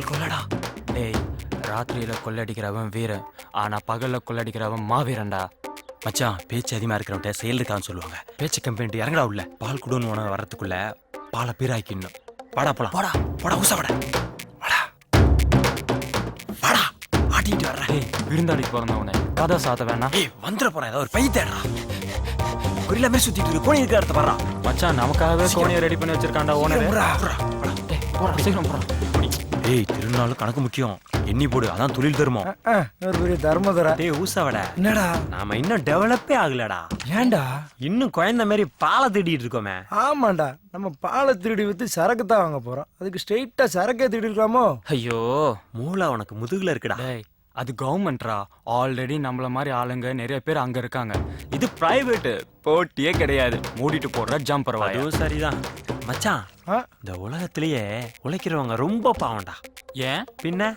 பகல் கொள்ளடா டேய் ராத்திரியில கொள்ளடிக்கிறவன் வீரன் ஆனா பகல்ல கொள்ளடிக்கிறவன் மாவீரன்டா. மச்சான் பேச்சு அதிகமா இருக்கிறவன்ட்ட செயல் இருக்கான்னு சொல்லுவாங்க. பேச்சு கம்பெனி இறங்கடா உள்ள. பால் குடோன்னு உணவு வர்றதுக்குள்ள பாலை பீராக்கிடணும். வாடா போலாம். போடா. போடா ஊசா வாடா வாடா. வாடா. ஆட்டிட்டு வர்ற டேய் விருந்தாளிக்கு பிறந்தவனே கதை சாத்த வேணாம். ஏய் வந்துட போறேன் ஏதாவது ஒரு பை தேடா கொரில்லா மாதிரி சுத்திட்டு இருக்கு கோணி இருக்கிற இடத்த மச்சான் நமக்காகவே கோணியை ரெடி பண்ணி வச்சிருக்கான்டா ஓனர் டேய் போடா. சீக்கிரம் போடா. ஏய் திருநாள் கணக்கு முக்கியம். எண்ணி போடு அதான் தொழில் தருமோ ஆ, ஒரு பெரிய தர்மதுரை. டேய் ஊசாவடா என்னடா? நாம இன்னும் டெவலப்பே ஆகலடா. ஏன்டா? இன்னும் குழந்தை மாதிரி பாலை தேடிட்டு இருக்கோமே. ஆமாண்டா. நம்ம பாலை திருடி வித்து சரக்கு தான் வாங்க போறோம். அதுக்கு ஸ்ட்ரெயிட்டா சரக்கே திருடி இருக்கலாமோ? ஐயோ. மூளை உனக்கு முதுகுல இருக்குடா. டேய் அது கவர்மெண்ட்ரா ஆல்ரெடி நம்மள மாதிரி ஆளுங்க நிறைய பேர் அங்க இருக்காங்க. இது பிரைவேட் போட்டியே கிடையாது. மூடிட்டு போடுற ஜம்பர் வாய் அதுவும் சரிதான். மச்சான் இந்த உலகத்திலேயே உழைக்கிறவங்க ரொம்ப பாவம்டா. ஏன்? பின்ன?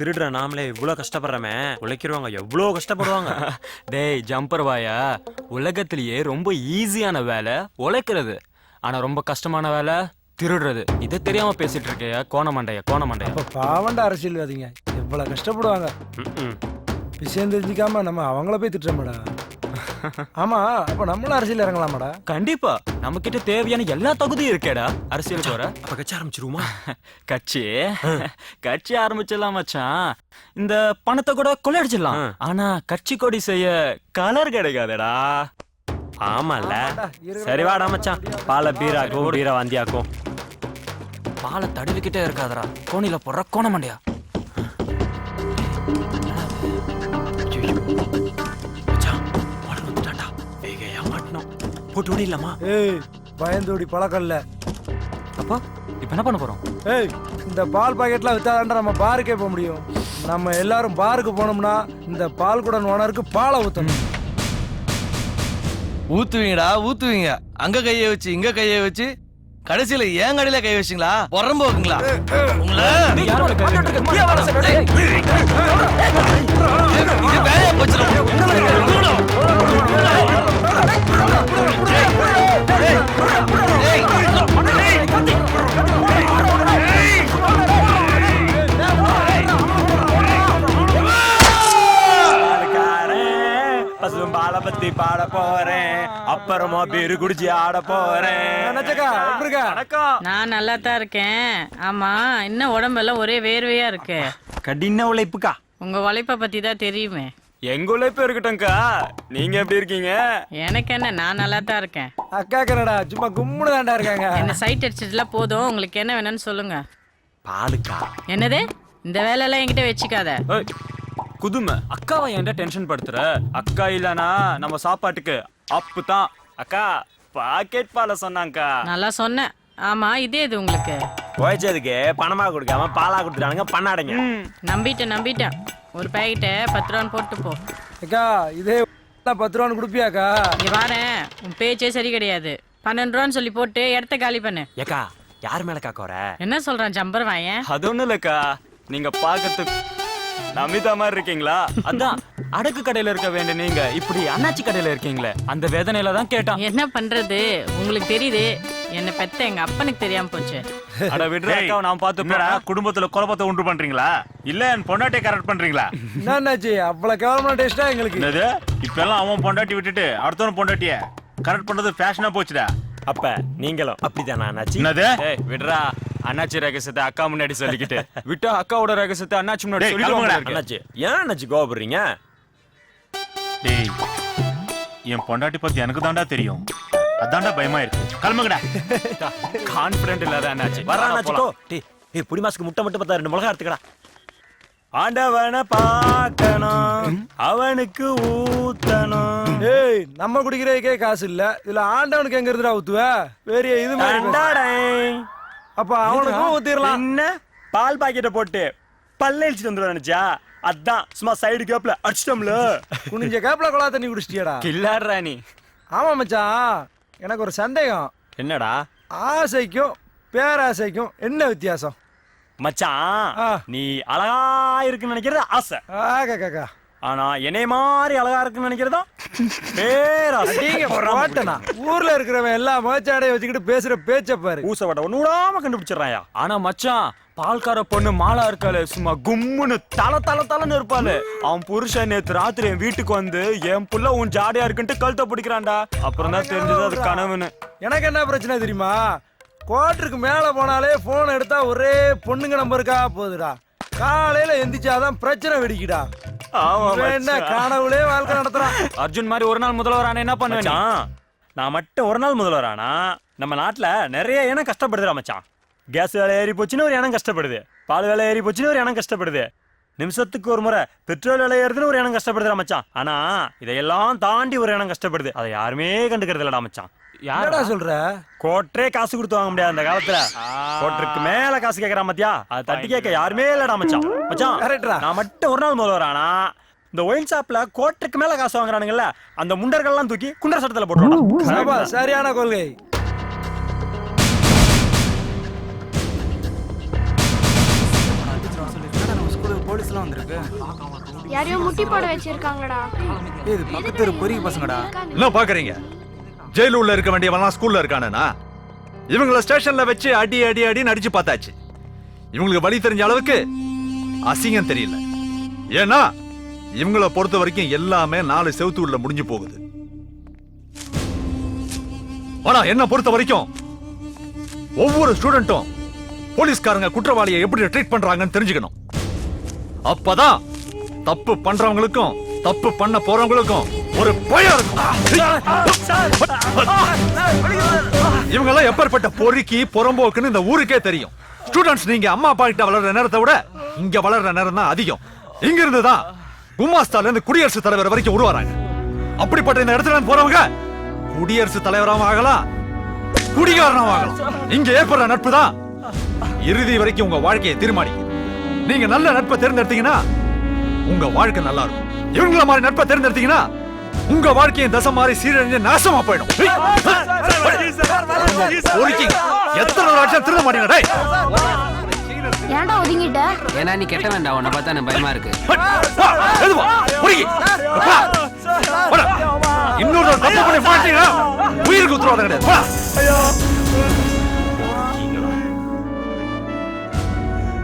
திருடுற நாமளே இவ்வளோ கஷ்டப்படுறோமே உழைக்கிறவங்க எவ்வளோ கஷ்டப்படுவாங்க? டேய் ஜம்பர் வாயா? உலகத்திலேயே ரொம்ப ஈஸியான வேலை உழைக்கிறது. ஆனா ரொம்ப கஷ்டமான வேலை திருடுறது. இதை தெரியாம பேசிட்டு இருக்கையா கோணமண்டைய கோணமண்டைய. பாவண்டா அரசியல்வாதிங்க. எவ்வளவு கஷ்டப்படுவாங்க. விஷயம் தெரிஞ்சுக்காம நம்ம அவங்கள போய் திட்டுறோம்டா. ஆமா அப்ப நம்மளும் அரசியல் இறங்கலாமாடா? கண்டிப்பா. நம்ம கிட்ட தேவையான எல்லா தகுதியும் இருக்கேடா. அரசியல் போற அப்ப கட்சி ஆரம்பிச்சிருவோமா? கட்சி. கட்சி ஆரம்பிச்சிடலாம் மச்சான். இந்த பணத்தை கூட கொள்ளையடிச்சிடலாம். ஆனா கட்சி கொடி செய்ய கலர் கிடைக்காதடா. ஆமால சரி வாடா மச்சான். பாலை பீராக்கும் பீரா வாந்தியாக்கும். பாலை தடவிக்கிட்டே இருக்காதடா. கோணில போடுற கோணமண்டையா. போட்டு ஓடிடலாமா? ஏய் பயந்தோடி பழக்கம் இல்ல அப்போ இப்ப என்ன பண்ண போறோம்? ஏய் இந்த பால் பாக்கெட்லாம் வித்தாதான்டா நம்ம பாருக்கே போக முடியும். நம்ம எல்லாரும் பாருக்கு போனோம்னா இந்த பால் குடன் ஓனருக்கு பாலை ஊத்தணும். ஊத்துவீங்கடா ஊத்துவீங்க. அங்க கைய வச்சு இங்க கைய வச்சு. கடைசியில ஏன் கடையில கை வச்சிங்களா? புறம்போக்குங்களா உங்களை பசும் பாலை பத்தி பாட போறேன். அப்புறமா பீரு குடிச்சு ஆட போறேன். நான் நல்லா தான் இருக்கேன். ஆமா இன்னும் உடம்பெல்லாம் ஒரே வேர்வையா இருக்கு. கடின உழைப்புக்கா. உங்க உழைப்ப பத்தி தான் தெரியுமே. எங்க உழைப்பு இருக்கட்டும்க்கா. நீங்க எப்படி இருக்கீங்க? எனக்கு என்ன நான் நல்லா தான் இருக்கேன். அக்கா கனடா சும்மா கும்முனு தாண்டா இருக்காங்க. என்ன சைட் அடிச்சதுல போதும்? உங்களுக்கு என்ன வேணும்னு சொல்லுங்க. பாலுக்கா. என்னது? இந்த வேலையெல்லாம் என்கிட்ட வச்சுக்காத. குதுமை. அக்காவை ஏன்டா டென்ஷன் படுத்துற? அக்கா இல்லனா நம்ம சாப்பாட்டுக்கு அப்பு தான். அக்கா பாக்கெட் பால சொன்னாங்கக்கா. நல்லா சொன்னேன். ஆமா இதே இது உங்களுக்கு. உழைச்சதுக்கு பணமா கொடுக்காம பாலா கொடுத்துட்டானுங்க பண்ணாடுங்க நம்பிட்டேன் நம்பிட்டேன். ஒரு பேக்கெட்டை பத்து ரூபான்னு போட்டு போ. அக்கா இதே பத்து ரூபான்னு கொடுப்பியாக்கா? இங்க வாரேன் உன் பேச்சே சரி கிடையாது. பன்னெண்டு ரூபான்னு சொல்லி போட்டு இடத்த காலி பண்ணு. ஏக்கா யார் மேல காக்கோற என்ன சொல்றான் ஜம்பர் வாயன் அது ஒண்ணும் இல்லக்கா. நீங்க பாக்கிறதுக்கு நமிதா மாதிரி இருக்கீங்களா? அதான் அடக்கு கடையில இருக்க வேண்டிய நீங்க இப்படி அண்ணாச்சி கடையில இருக்கீங்களே அந்த வேதனையில தான் கேட்டான். என்ன பண்றது? உங்களுக்கு தெரியுது என்ன பெத்த எங்க அப்பனுக்கு தெரியாம போச்சு. அட விடுற அக்கா நான் என்னடா குடும்பத்துல குழப்பத்தை உண்டு பண்றீங்களா? இல்ல என் பொண்டாட்டியை கரெக்ட் பண்றீங்களா? என்னாச்சு அவ்வளவு கேவலமான டேஸ்டா எங்களுக்கு. என்னது? இப்ப எல்லாம் அவன் பொண்டாட்டி விட்டுட்டு அடுத்தவன் பொண்டாட்டிய கரெக்ட் பண்றது ஃபேஷனா போச்சுடா. அப்ப நீங்களும் அப்படிதானா அண்ணாச்சி? என்னது? விடுறா. அண்ணாச்சி ரகசியத்தை அக்கா முன்னாடி சொல்லிக்கிட்டு. விட்டா அக்காவோட ரகசியத்தை அண்ணாச்சி முன்னாடி. இருக்கு அண்ணாச்சி ஏன் அண்ணாச்சி கோவப்படுறீங்க? டேய் என் பொண்டாட்டி பத்தி எனக்கு தாண்டா தெரியும். அதான்டா பயமா இருக்கு கிளம்புங்கடா கான்பிடன்ட் இல்லாத அண்ணாச்சி. வர்றா அண்ணாச்சி கோ டேய் ஏய் புடி மாசுக்கு முட்டை மட்டும் பார்த்தா ரெண்டு மிளகா எடுத்துக்கடா. ஆண்டவனை பார்க்கணும். அவனுக்கு ஊத்தணும். ஏய் நம்ம குடிக்கிறதுக்கே காசு இல்ல. இதுல ஆண்டவனுக்கு எங்க இருந்துடா ஊத்துவ? பெரிய இது மாதிரி. அப்ப அவனுக்கும் ஊத்திரலாம் என்ன? பால் பாக்கெட்டை போட்டு பல்ல இழிச்சிட்டு வந்துடும் நினைச்சா அதான் சும்மா சைடு கேப்ல அடிச்சிட்டோம்ல. குனிஞ்ச கேப்ல குழா தண்ணி குடிச்சிட்டியாடா. கில்லாடுறா நீ. ஆமா மச்சான். எனக்கு ஒரு சந்தேகம். என்னடா? ஆசைக்கும் பேராசைக்கும் என்ன வித்தியாசம்? மச்சான் ஆ. நீ அழகா இருக்குன்னு நினைக்கிறது ஆசை. ஆகா காக்கா ஆனா என்னைய மாதிரி அழகா இருக்குன்னு நினைக்கிறதா? போட்டனா? ஊர்ல இருக்கிறவன் எல்லா மோச்சாடையை வச்சுக்கிட்டு பேசுற பேச்ச பாரு. ஊசவட்ட ஒண்ணு விடாம கண்டுபிடிச்சிடறாயா? ஆனா மச்சான் பால்கார பொண்ணு மாலா இருக்காளே சும்மா கும்முன்னு தல தல தலன்னு இருப்பாளு. அவன் புருஷன் நேத்து ராத்திரி என் வீட்டுக்கு வந்து என் புள்ள உன் ஜாடியா இருக்குன்ட்டு கழுத்தை பிடிக்கிறான்டா. அப்புறம் தான் தெரிஞ்சது அது கனவுன்னு. எனக்கு என்ன பிரச்சனை தெரியுமா? கோட்டருக்கு மேல போனாலே போன் எடுத்தா ஒரே பொண்ணுங்க நம்பருக்கா போகுதுடா காலையில எந்திரிச்சாதான் பிரச்சனை வெடிக்குடா. ஆமா இவன் என்ன. கனவுலே வாழ்க்கை நடத்துறான். அர்ஜுன் மாதிரி ஒரு நாள் முதல்வர் ஆனா என்ன பண்ணுவேன் நான் மட்டும் ஒரு நாள் முதல்வர் ஆனா நம்ம நாட்டுல நிறைய இனம் கஷ்டப்படுதுடா மச்சான். கேஸ் விலை ஏறி போச்சுன்னு ஒரு இனம் கஷ்டப்படுது. பால் விலை ஏறி போச்சுன்னு ஒரு இனம் கஷ்டப்படுது. நிமிஷத்துக்கு ஒரு முறை பெட்ரோல் விலை ஏறுதுன்னு ஒரு இனம் கஷ்டப்படுதுடா மச்சான். ஆனா இதையெல்லாம் தாண்டி ஒரு இனம் கஷ்டப்படுது. அதை யாருமே கண்டுக்கிறது இல்லடா மச்சான். என்னடா சொல்ற? கோட்டரே காசு கொடுத்து வாங்க முடியாது அந்த காலத்துல. கோட்டருக்கு மேல காசு கேக்குறான் மத்தியா அதை தட்டி கேட்க யாருமே இல்லடா மச்சான். மச்சான் கரெக்ட்ரா. நான் மட்டும் ஒரு நாள் முதல்வர் ஆனா இந்த ஒயின் ஷாப்ல கோட்டருக்கு மேல காசு வாங்குறானுங்கல்ல அந்த முண்டர்கள்லாம் தூக்கி குண்டர் சட்டத்துல போட்டுருவான் சபா, சரியான கொள்கை. யாரையோ முட்டி போட வச்சிருக்காங்கடா. இது பக்கத்து ஒரு பொறிய பசங்கடா. என்ன பாக்குறீங்க ஜெயில உள்ள இருக்க வேண்டியவன்லாம் ஸ்கூல்ல இருக்கானா இவங்கள ஸ்டேஷன்ல வச்சு அடி அடி அடின்னு அடிச்சு பார்த்தாச்சு. இவங்களுக்கு வழி தெரிஞ்ச அளவுக்கு அசிங்கம் தெரியல. ஏன்னா இவங்கள பொறுத்த வரைக்கும் எல்லாமே நாலு செவுத்து உள்ள முடிஞ்சு போகுது. ஆனா என்ன பொறுத்த வரைக்கும்? ஒவ்வொரு ஸ்டூடெண்ட்டும் போலீஸ்காரங்க குற்றவாளியை எப்படி ட்ரீட் பண்றாங்கன்னு தெரிஞ்சுக்கணும். அப்பதான் தப்பு பண்றவங்களுக்கும் தப்பு பண்ண போறவங்களுக்கும் ஒரு பயம். இருக்கும் இவங்க எல்லாம் எப்பேற்பட்ட பொறுக்கி புறம்போக்குன்னு இந்த ஊருக்கே தெரியும். ஸ்டூடெண்ட்ஸ் நீங்க அம்மா அப்பா கிட்ட வளர்ற நேரத்தை விட இங்க வளர்ற நேரம் தான் அதிகம். இங்க இருந்து தான் குமாஸ்தால இருந்து குடியரசுத் தலைவர் வரைக்கும் உருவாராங்க அப்படிப்பட்ட இந்த இடத்துல போறவங்க குடியரசுத் தலைவராகவும் ஆகலாம் குடிகாரனாகவும் ஆகலாம். இங்க ஏற்படுற நட்பு தான் இறுதி வரைக்கும் உங்க வாழ்க்கையை தீர்மானிக்கும். நீங்க நல்ல நட்பை தேர்ந்தெடுத்தீங்கன்னா உங்க வாழ்க்கை நல்லா இருக்கும். இவங்கள மாதிரி நட்பை தேர்ந்தெடுத்தீங்கன்னா உங்க வாழ்க்கையை தசை மாதிரி சீரழிஞ்சு நாசமா போயிடும் எத்தனை லட்சம் திருட மாட்டீங்க ஏன்டா ஒதுங்கிட்ட ஏன்னா நீ கெட்ட வேண்டாம் உன்னை பார்த்தா எனக்கு பயமா இருக்கு. இன்னொரு தப்பு பண்ணி மாட்டீங்கன்னா உயிருக்கு உத்தரவாதம் கிடையாது.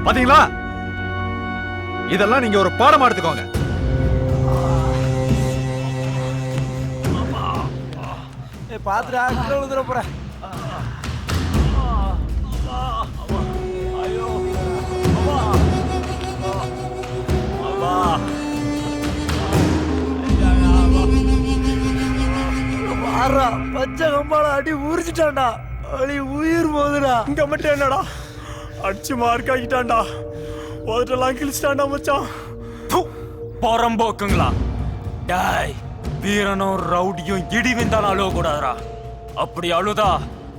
பாத்தீங்களா இதெல்லாம் நீங்க ஒரு பாடமா எடுத்துக்கோங்க பாத்துடா கீழே விழுந்துற போற ஆறா பச்சை கம்பால அடி உரிச்சிட்டான்டா. அடி உயிர் போகுதுடா. இங்க மட்டும் என்னடா? அடிச்சு மார்க் ஆகிட்டான்டா உதட்டெல்லாம் கிழிச்சிட்டான்டா மச்சான். புறம்போக்குங்களா? டாய் வீரனும் ரவுடியும் இடி விந்தாலும் அழுவ கூடாதுடா அப்படி அழுதா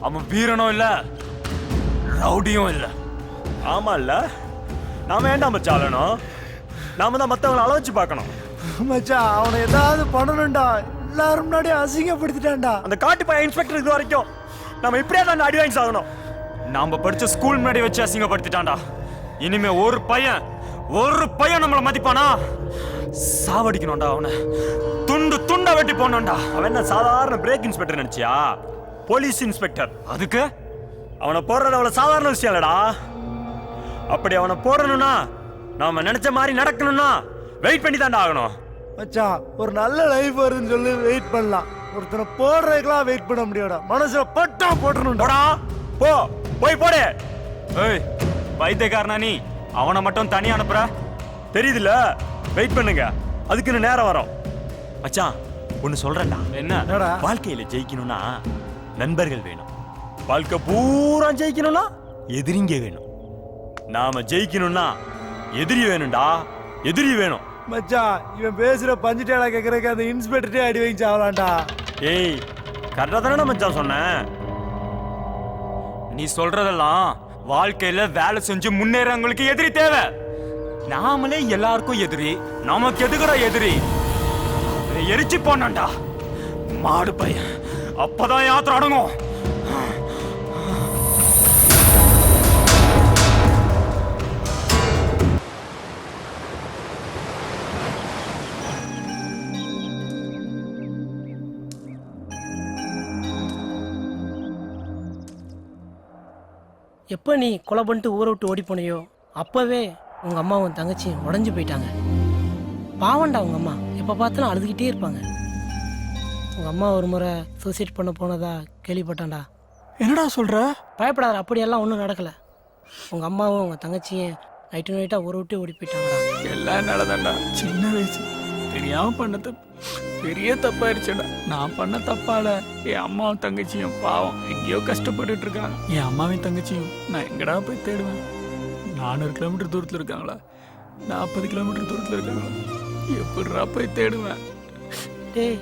அவன் வீரனும் இல்ல ரவுடியும் இல்ல. ஆமா இல்ல. நாம ஏன்டா மச்சான் அழணும்? நாம தான் மத்தவங்களை அள வச்சு பார்க்கணும். மச்சான் அவனை ஏதாவது பண்ணணும்டா. எல்லாரும் முன்னாடி அசிங்கப்படுத்திட்டான்டா. அந்த காட்டு பையன் இன்ஸ்பெக்டர் இது வரைக்கும். நம்ம இப்படியே தான் அடி வாங்கி சாகணும். நாம படிச்ச ஸ்கூல் முன்னாடி வச்சு அசிங்கப்படுத்திட்டான்டா. இனிமே ஒரு பையன் ஒரு பையன் நம்மள மதிப்பானா? சாவடிக்கணும்டா அவனை. துண்டு துண்டா வெட்டி போடணும்டா. அவன் என்ன சாதாரண பிரேக் இன்ஸ்பெக்டர் நினைச்சியா? போலீஸ் இன்ஸ்பெக்டர் அதுக்கு? அவனை போடுறது அவ்வளவு சாதாரண விஷயம் இல்லடா. அப்படி அவனை போடணும்னா நாம நினைச்ச மாதிரி நடக்கணும்னா வெயிட் பண்ணி தான்டா ஆகணும். மச்சான் ஒரு நல்ல லைஃப் வருதுன்னு சொல்லி வெயிட் பண்ணலாம். ஒருத்தனை போடுறதுக்கெல்லாம் வெயிட் பண்ண முடியாடா மனசுல பட்டா போட்டணும்டா போடா. போ. போய் போடு. ஏய் பைத்தியக்காரனா நீ? அவனை மட்டும் தனியா அனுப்புற. தெரியுதுல்ல? வெயிட் பண்ணுங்க. அதுக்குன்னு நேரம் வரும். மச்சான் ஒன்னு சொல்றேன்டா. என்ன? என்னடா? வாழ்க்கையில ஜெயிக்கணும்னா நண்பர்கள் வேணும். வாழ்க்கை பூரா ஜெயிக்கணும்னா எதிரிங்க வேணும். நாம ஜெயிக்கணும்னா எதிரி வேணும்டா. எதிரி வேணும். மச்சான் இவன் பேசுற பஞ்சு டேலா கேக்குறதுக்கு அந்த இன்ஸ்பெக்டரே அடி வாங்கி சாவலாம்டா ஏய் கரெக்டா தானே மச்சான் சொன்னேன் நீ சொல்றதெல்லாம் வாழ்க்கையில வேலை செஞ்சு முன்னேறவங்களுக்கு எதிரி தேவை. நாமளே எல்லாருக்கும் எதிரி நமக்கு எதுக்குற எதிரி? எரிச்சு போனான்டா. மாடு பையன் அப்பதான் யாத்திரை அடங்கும். எப்போ நீ கொலை பண்ணிட்டு ஊரை விட்டு ஓடி போனியோ அப்போவே உங்கள் அம்மாவும் தங்கச்சி உடஞ்சி போயிட்டாங்க. பாவண்டா உங்கள் அம்மா. எப்போ பார்த்தாலும் அழுதுகிட்டே இருப்பாங்க. உங்கள் அம்மா ஒரு முறை சூசைட் பண்ண போனதா கேள்விப்பட்டான்டா. என்னடா சொல்ற? பயப்படாத அப்படியெல்லாம் ஒன்றும் நடக்கலை. உங்கள் அம்மாவும் உங்கள் தங்கச்சியும் நைட்டு நைட்டாக ஊரை விட்டு ஓடி போயிட்டாங்கடா. எல்லாம் நல்லதாண்டா சின்ன வயசு. தெரியாம பண்ணது பெரிய தப்பாயிருச்சுடா. நான் பண்ண தப்பால என் அம்மாவும் தங்கச்சியும் பாவம் எங்கேயோ கஷ்டப்பட்டுட்டு இருக்காங்க. என் அம்மாவையும் தங்கச்சியும் நான் எங்கடா போய் தேடுவேன்? நானூறு கிலோமீட்டர் தூரத்தில் இருக்காங்களா? நாற்பது கிலோமீட்டர் தூரத்தில் இருக்காங்களா? எப்படிடா போய் தேடுவேன்? டேய்